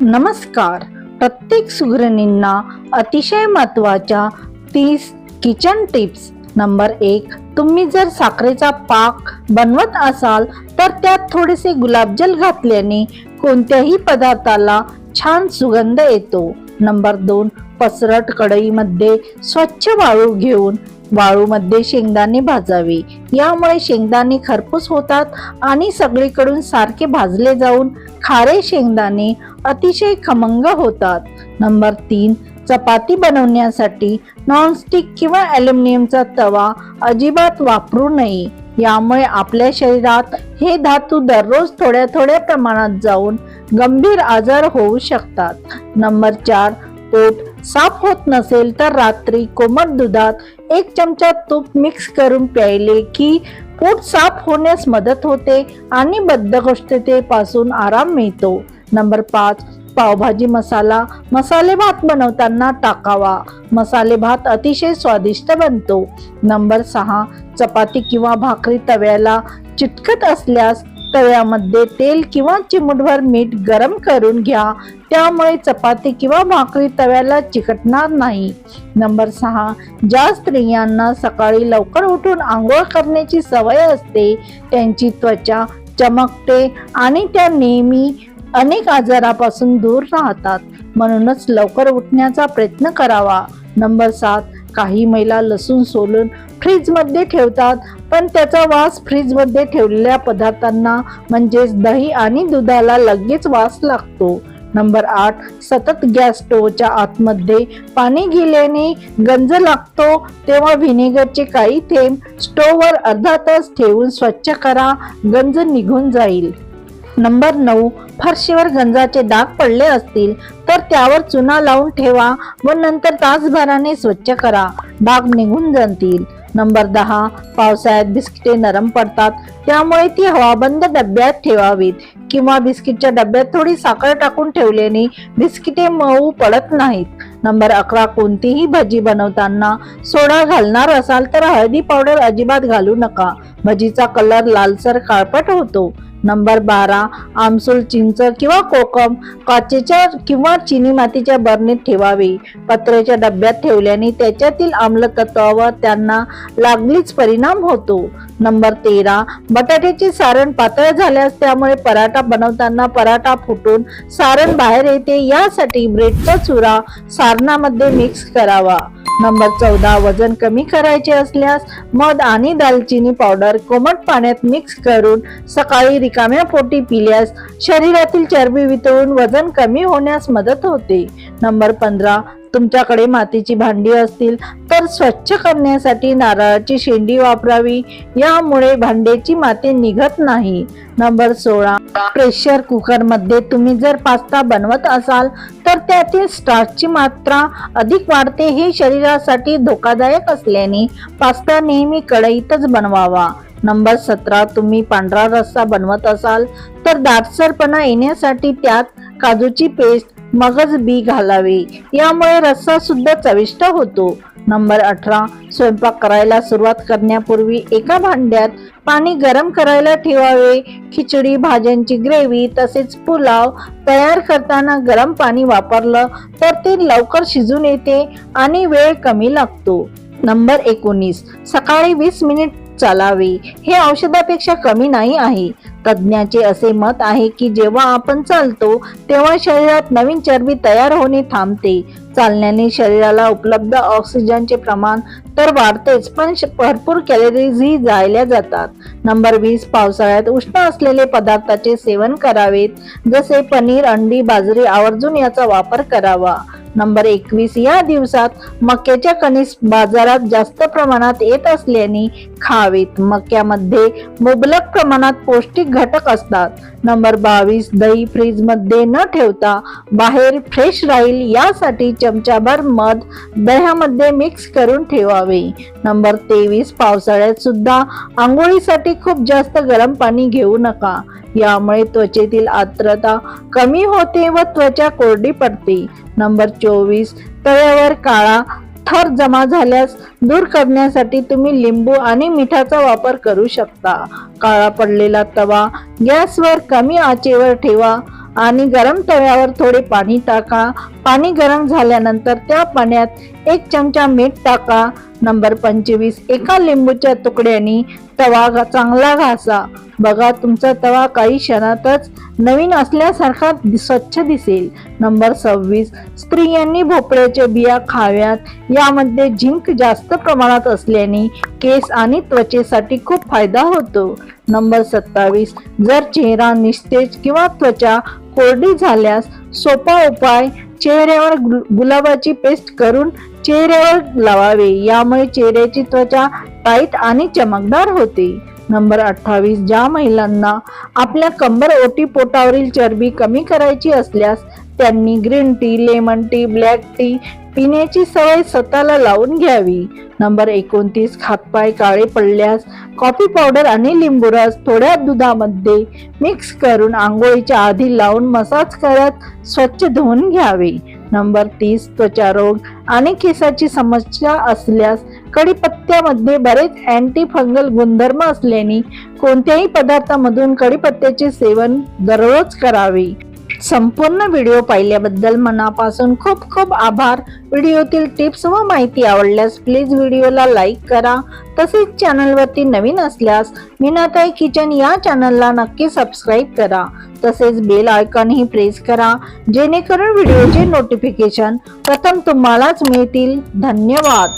नमस्कार. प्रत्येक सुगरणींना अतिशय महत्त्वाच्या तीस किचन टिप्स नंबर एक तुम्ही जर साखरेचा पाक बनवत असाल तर त्यात थोडेसे गुलाबजल घातल्याने कोणत्याही पदार्थाला छान सुगंध येतो. नंबर दोन पसरट कढईमध्ये स्वच्छ वाळू घेऊन वाळूमध्ये शेंगदाणे भाजावे. यामुळे शेंगदाणे खरपूस होतात आणि सगळीकडून सारखे भाजले जाऊन खारे शेंगदाणे अतिशय खमंग होतात. नंबर तीन चपाती बनवण्यासाठी नॉनस्टिक किंवा ॲल्युमिनियमचा तवा अजिबात वापरू नये. यामुळे आपल्या शरीरात हे धातू दररोज थोड्या थोड्या प्रमाणात जाऊन गंभीर आजार होऊ शकतात. नंबर चार पोट साफ होत नसेल तर रात्री कोमट दुधात एक चमचा तूप मिक्स करून प्यायले की पोट साफ होण्यास मदत होते आणि बद्धकोष्ठतेपासून आराम मिळतो. नंबर पाच पावभाजी मसाला. मसाले भात बनवताना टाकावा. मसाले भात अतिशय स्वादिष्ट बनतो. नंबर सहा चपाती किंवा भाकरी तव्याला चिटकत असल्यास तव्यामध्ये तेल किंवा चिमूटभर मीठ गरम करून घ्या. त्यामुळे चपाती किंवा भाकरी तव्याला चिकटणार नाही. नंबर सहा ज्या स्त्रियांना सकाळी लवकर उठून आंघोळ करण्याची सवय असते त्यांची त्वचा चमकते आणि त्या नेहमी अनेक आजारापासून दूर राहतात. म्हणूनच लवकर उठण्याचा प्रयत्न करावा. नंबर सात काही महिला लसूण सोलून फ्रीजमध्ये ठेवतात पण त्याचा वास फ्रीजमध्ये ठेवलेल्या पदार्थांना म्हणजेच दही आणि दुधाला लगेच वास लागतो. नंबर आठ सतत गॅस स्टोवच्या आतमध्ये पाणी गेल्याने गंज लागतो तेव्हा व्हिनेगरचे काही थेंब स्टोववर अर्धा तास ठेवून स्वच्छ करा गंज निघून जाईल. नंबर नऊ फरशीवर गंजाचे डाग पडले असतील तर त्यावर चुना लावून ठेवा व नंतर तासभराने स्वच्छ करा. भाग निघून जातील. नंबर दहा पावसाळ्यात बिस्किटे नरम पडतात. त्यामुळे ती हवाबंद डब्यात ठेवावीत. किंवा बिस्किटच्या डब्यात थोडी साखर टाकून ठेवल्याने बिस्किटे मऊ पडत नाहीत. नंबर अकरा कोणतीही भजी बनवताना सोडा घालणार असाल तर हळदी पावडर अजिबात घालू नका. भजीचा कलर लालसर काळपट होतो. नंबर बारा आमसूल चिंच किंवा कोकम काचेच्या किंवा चिनी मातीच्या बरणीत ठेवावे. पत्र्याच्या डब्यात ठेवल्याने त्याच्यातील आम्लतत्वावर त्यांना लागलीच परिणाम होतो. नंबर तेरा बटाट्याचे सारण पातळ झाल्यास त्यामुळे पराठा बनवताना पराठा फुटून सारण बाहेर येते यासाठी ब्रेडचा चुरा सारणामध्ये मिक्स करावा. नंबर चौदा वजन कमी करायचे असल्यास मध आणि दालचिनी पावडर कोमट पाण्यात मिक्स करून सकाळी रिकाम्या पोटी पिल्यास शरीरातील चरबी वितळून वजन कमी होण्यास मदत होते. नंबर पंधरा तुमच्याकडे मातीची भांडी असतील तर स्वच्छ करण्यासाठी नारळाची शेंडी वापरावी. यामुळे भांड्याची माती निघत नाही. नंबर सोळा प्रेशर कुकरमध्ये तुम्ही जर पास्ता बनवत असाल तर त्यातील स्टार्चची मात्रा अधिक वाढते हे शरीरासाठी धोकादायक असल्याने पास्ता नेहमी कढईतच बनवावा. नंबर सतरा तुम्ही पांढरा रस्सा बनवत असाल तर दाटसरपणा येण्यासाठी त्यात काजूची पेस्ट मगज बी घालावे. यामुळे रस्सा सुद्धा चविष्ट होतो. नंबर अठरा स्वयंपाक करायला सुरुवात करण्यापूर्वी एका भांड्यात पाणी गरम करायला ठेवावे. खिचडी भाज्यांची ग्रेव्ही तसेच पुलाव तयार करताना गरम पाणी वापरलं तर ते लवकर शिजून येते आणि वेळ कमी लागतो. नंबर एकोणीस. सकाळी वीस मिनिट चालावे. हे औषधापेक्षा कमी नाही आहे. तज्ज्ञाचे असे मत आहे की जेव्हा आपण चालतो तेव्हा शरीरात नवीन चरबी तयार होणे थांबते. चालण्याने शरीराला उपलब्ध ऑक्सिजनचे प्रमाण तर वाढतेच पण श- भरपूर कॅलरीजही जायल्या जातात. नंबर वीस पावसाळ्यात उष्ण असलेले पदार्थाचे सेवन करावेत. जसे पनीर अंडी बाजरी आवर्जून याचा वापर करावा. नंबर एकवीस या दिवसात मक्याच्या कणीस बाजारात जास्त प्रमाणात येत असल्याने खावेत. मक्यामध्ये मुबलक प्रमाणात पौष्टिक घटक असतात. नंबर बावीस दही फ्रीजमध्ये न ठेवता बाहेर फ्रेश राहील यासाठी चमचाभर मध दह्यामध्ये मिक्स करून ठेवावे. नंबर तेवीस पावसाळ्यात सुद्धा आंघोळीसाठी खूप जास्त गरम पाणी घेऊ नका. यामुळे त्वचेतील आर्द्रता कमी होते व त्वचा कोरडी पडते. नंबर चोवीस तव्यावर काळा थर जमा झाल्यास दूर करण्यासाठी तुम्ही लिंबू आणि मिठाचा वापर करू शकता. काळा पडलेला तवा गॅसवर कमी आचेवर ठेवा आणि गरम तव्यावर थोडे पाणी टाका. पाणी गरम झाल्यानंतर त्या पाण्यात एक चमचा मीठ टाका. नंबर पंचवीस. एका लिंबूच्या तुकड्याने तवा चांगला घासा. बघा तुमचा तवा काही क्षणातच नवीन असल्यासारखा स्वच्छ दिसेल. नंबर सव्वीस. स्त्रियांनी भोपळ्याच्या बिया खाव्यात. यामध्ये झिंक जास्त प्रमाणात असल्याने केस आणि त्वचेसाठी खूप फायदा होतो. नंबर सत्तावीस. जर चेहरा निस्तेज किंवा त्वचा कोरडी झाल्यास सोपा उपाय चेहऱ्यावर गुलाबाची पेस्ट करून चेहऱ्यावर लावावे. यामुळे चेहऱ्याची त्वचा टाईट आणि चमकदार होते. नंबर अठ्ठावीस. ज्या महिलांना आपल्या कंबर ओटी पोटावरील चरबी कमी करायची असल्यास त्यांनी green tea lemon tea black tea पिण्याची सवय स्वतःला लावून घ्यावी. नंबर एकोणतीस. हातपाय काळे पडल्यास कॉफी पावडर आणि लिंबू रस थोड्या दुधामध्ये मिक्स करून आंघोळीच्या आधी लावून मसाज करत स्वच्छ धुवून घ्यावे. नंबर तीस त्वचारोग आणि केसाची समस्या असल्यास कढीपत्त्यामध्ये बरेच अँटी फंगल गुणधर्म असल्याने कोणत्याही पदार्थामधून कढीपत्त्याचे सेवन दररोज करावे. संपूर्ण व्हिडिओ पाहिल्याबद्दल मनापासून खूप खूप आभार. व्हिडिओतील टिप्स व माहिती आवडल्यास प्लीज व्हिडिओला लाईक करा. तसेच चॅनलवरती नवीन असल्यास मीनाताई किचन या चॅनलला नक्की सबस्क्राईब करा. तसेच बेल आयकॉनही प्रेस करा जेणेकरून व्हिडिओचे नोटिफिकेशन प्रथम तुम्हालाच मिळतील. धन्यवाद.